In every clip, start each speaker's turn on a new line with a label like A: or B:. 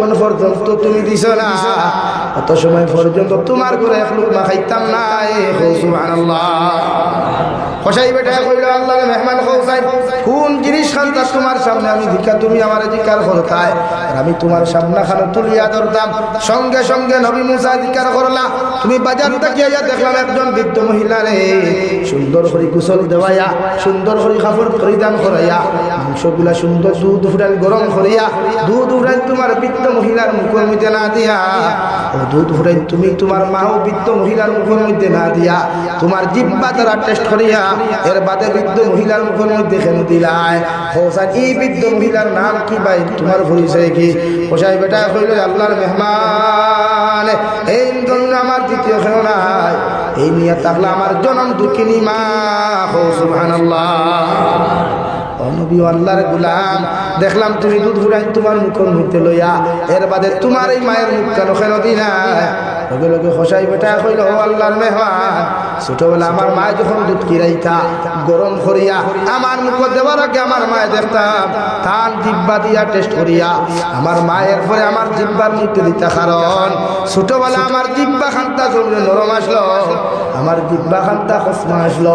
A: যতক্ষণ পর্যন্ত তুমি দিছ না। অত সময় পর্যন্ত তোমার করে এক লোক না খাইতাম না। খসাই বেটা কইল, আল্লাহর মেহমান খসাই কোন জিনিস খান্তা তোমার সামনে? আমি ভিক্ষা, তুমি আমার জিকার করতায়। আর আমি তোমার সামনে খানো তুলিয়া ধরতাম। সঙ্গে সঙ্গে নবী মুসা জিকার করলা। তুমি বাজার থেকে দেখলাম একজন বৃদ্ধ মহিলা রে। সুন্দর করে কুশল দেওয়াইয়া, সুন্দর করে কাপড় পরিধান করাইয়া, মাংসগুলা সুন্দর দুধ ফুটান গরম করিয়া, দুধ ফুটান তোমার বৃদ্ধ মহিলার মুখের মধ্যে না দিয়া। ও দুধ ফুটান তুমি তোমার মাও বৃদ্ধ মহিলার মুখের মধ্যে না দিয়া। তোমার জিব্বা তারা টেস্ট করিয়া এর বাদে বৃদ্ধ মহিলার মুখের মধ্যে কেন দিলায়? হোসা এই বৃদ্ধ মহিলার নাম কি ভাই? তোমার পরিচয় কি? হোসাই বেটা কইল, আল্লাহর মেহমান, এই জন্য আমার দ্বিতীয় কেন নাই? এই নিয়ে থাকলে আমার জনম দুঃখিনী মা। হো আল্লাহর গুলাম, দেখলাম তুমি দুধ ফুটাই তোমার মুখের মধ্যে লইয়া, এর বাদে তোমার এই মায়ের মুখ কেন খেলো দিনা লগে লগে খসাই বেটা কইল, ও আল্লাহর মেহমান, ছোটবেলা আমার মা যখন দুধ কিরাইতা, গরম করিয়া আমার মুখ দেওয়ার আগে আমার মায়ে দেখতাম তার জিব্বা দিয়া টেস্ট করিয়া, আমার মায়ের পরে আমার জিব্বার মধ্যে দিতা কারণ, ছোটবেলা আমার জিব্বা খান্তা জমলে নরম আসলো, আমার জিব্বা খান্তা কসমা আসলো,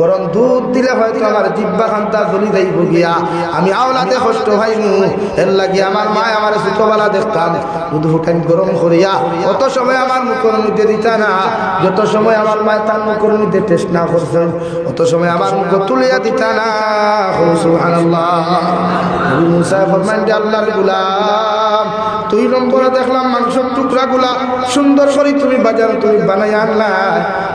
A: গরম দুধ দিলে হয়তো আমার জিব্বা খান্তা জ্বলি যাইব গিয়া, আমি আওলাতে কষ্ট হইনু এর লাগি আমার মা আমার ছোটবেলা দেখতাম, দুধ ফুটান গরম করিয়া, অত সময় আমার মুখের মধ্যে দিতা না। যত সময় আমার মায় তার মুখর মধ্যে টেস্ট না করছেন অত সময় আমার মুখ তুলিয়া দিতা না। আল্লাহ নবী মুসা ফরমান আল্লাহর গুলাম। দুই নম্বরে দেখলাম মাংসের টুকরা গুলা সুন্দর করে তুমি বাজার, তুমি বানাই আনলা।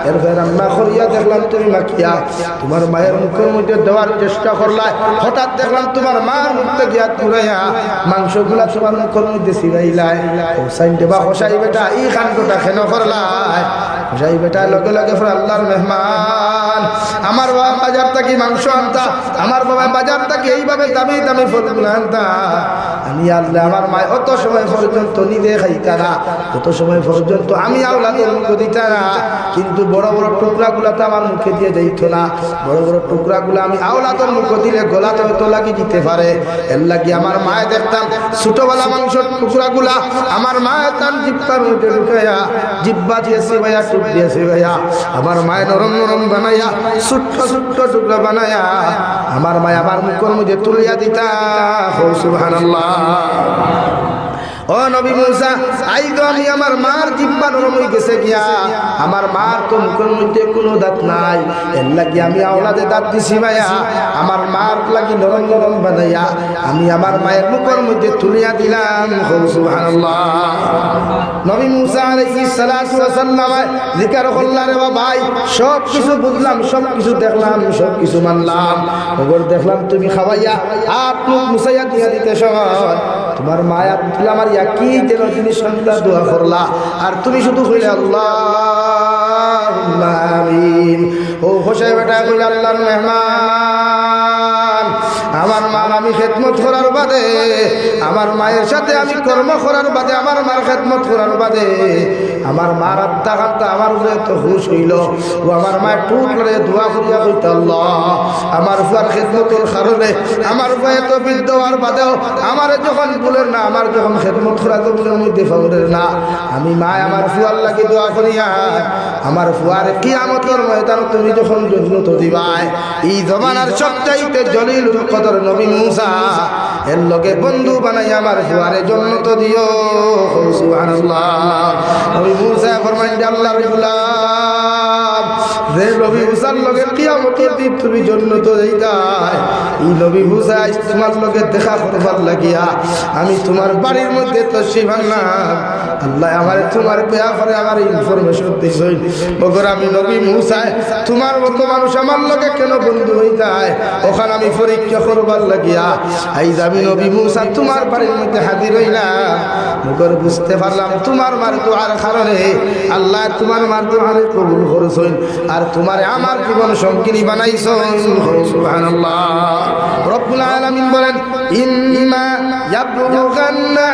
A: এরপরে রান্না করিয়া দেখলাম তুমি মাখিয়া, তোমার মায়ের মুখের মধ্যে দেওয়ার চেষ্টা করলা। হঠাৎ দেখলাম তোমার মার মুখতে গিয়া তুরাইয়া মাংসগুলা তোমার মুখের মধ্যে সিরাইলাই হোসাইন দেবা হোসাই বেটা, এই কাণ্ডটা কেন করলাই হোসাই বেটা লগে লগে ফের আল্লাহর মেহমান, আমার বাবা বাজার থাকি মাংস আনতা? আমার বাবা বাজার থেকে এইভাবে দামি দামি ফলগুলো আনতা? আমি আল্লাহ আমার মায় অত সময় পর্যন্ত নিজে খাইতা না। অত সময় পর্যন্ত আমি আওলাদের মুখ দিতা না। কিন্তু বড় বড় টুকরাগুলো তো আমার মুখে দিয়ে যাইত না। বড় বড় টুকরাগুলো আমি আওলাদের মুখ দিলে গলাতে হয়তো লাগি দিতে পারে। এর লাগি আমার মায়ে দেখতাম ছোটবেলা মাংস টুকরাগুলা আমার মায়ে তার জিব্বার মধ্যে ঢুকাইয়া জিব্বা দিয়েছে ভাইয়া, টুক দিয়েছে ভাইয়া। আমার মায়ে নরম নরম বানাইয়া, ছোট্ট ছোট্ট টুকরা বানাইয়া আমার মায় আমার মুখের মধ্যে তুলিয়া দিতা। হো, সুবহানাল্লাহ। Amado. ও নবী মুসা, আই তো আমি আমার মার জিব্বা নরম হয়ে গেছে গিয়া। আমার মার তো মুখের মধ্যে কোনো দাঁত নাই। এর লাগি আমি আওলাদে দাঁত দিছি ভাইয়া আমার মার লাগি নরম নরম বানাইয়া আমি আমার মায়ের মুখের মধ্যে তুলিয়া দিলাম। নবী মুসা সালাম, জিকির করলা রে ভাই সব কিছু বুঝলাম সব কিছু দেখলাম সব কিছু মানলাম। ওগর দেখলাম তুমি খাওয়াইয়া আট মুখ মুসাইয়া দিয়া দিতে সময় তোমার মায়া তুলে আমার একই যেন তুমি সন্তান দোয়া করলা। আর তুমি শুধু হইলে আল্লাহ ও হোসাই বেটা, কইলে, আল্লাহর মেহমান। আমার মা আমি খেদমত করার বাদে, আমার মায়ের সাথে আমি কর্ম করার বাদে, আমার মার খেদমত করার বাদে আমার মার আত্মা কান্তা আমার উপরে তো হুশ হইল। ও আমার মায়ের টুক করে দোয়া করিয়া আল্লাহ, আমার ফুয়ার খেদমতের কারণে আমার ভয়ে তো বৃদ্ধ হওয়ার বাদেও আমার যখন বলেন না, আমার যখন খেদমত করা তো বলের মধ্যে ফাউরের না। আমি মা আমার ফুয়ার লাগি দোয়া করিয়া, আমার ফুয়ার কিয়ামতের ময়দান তুমি যখন জন্নত দিবাই এই জমানার সবচাইতে জলিল কদর নবী মুসা এর লগে বন্ধু বানাই আমার জোয়ারে জন্য তো দিও, সুবহানাল্লাহ। আমি মুসা ফরমান আল্লাহর গুলাম তুমি মুসা আজ তোমার দেখা করবার লাগিয়া আমি তোমার বাড়ির মধ্যে তো শিবান্নাম আল্লাহ আমার তোমার ব্যাপারে আমার ইনফরমেশন দিছই বগর আমি নবী মুসায় তোমার মতো মানুষ আমার লগে কেন বন্ধু যায় ওখানে আমি পরীক্ষা করবার লাগিয়া, আইজ আমি নবী মুসা তোমার বাড়ির মধ্যে হাজির হইলাম। বগর বুঝতে পারলাম, তোমার মার দোয়ার কারণে আল্লাহ তোমার মার দোয়ারে কবুল করছইন আর তোমার আমার জীবন সঙ্গিনী বানাইছ বলেন ইম্মা ইয়াবলুগান্না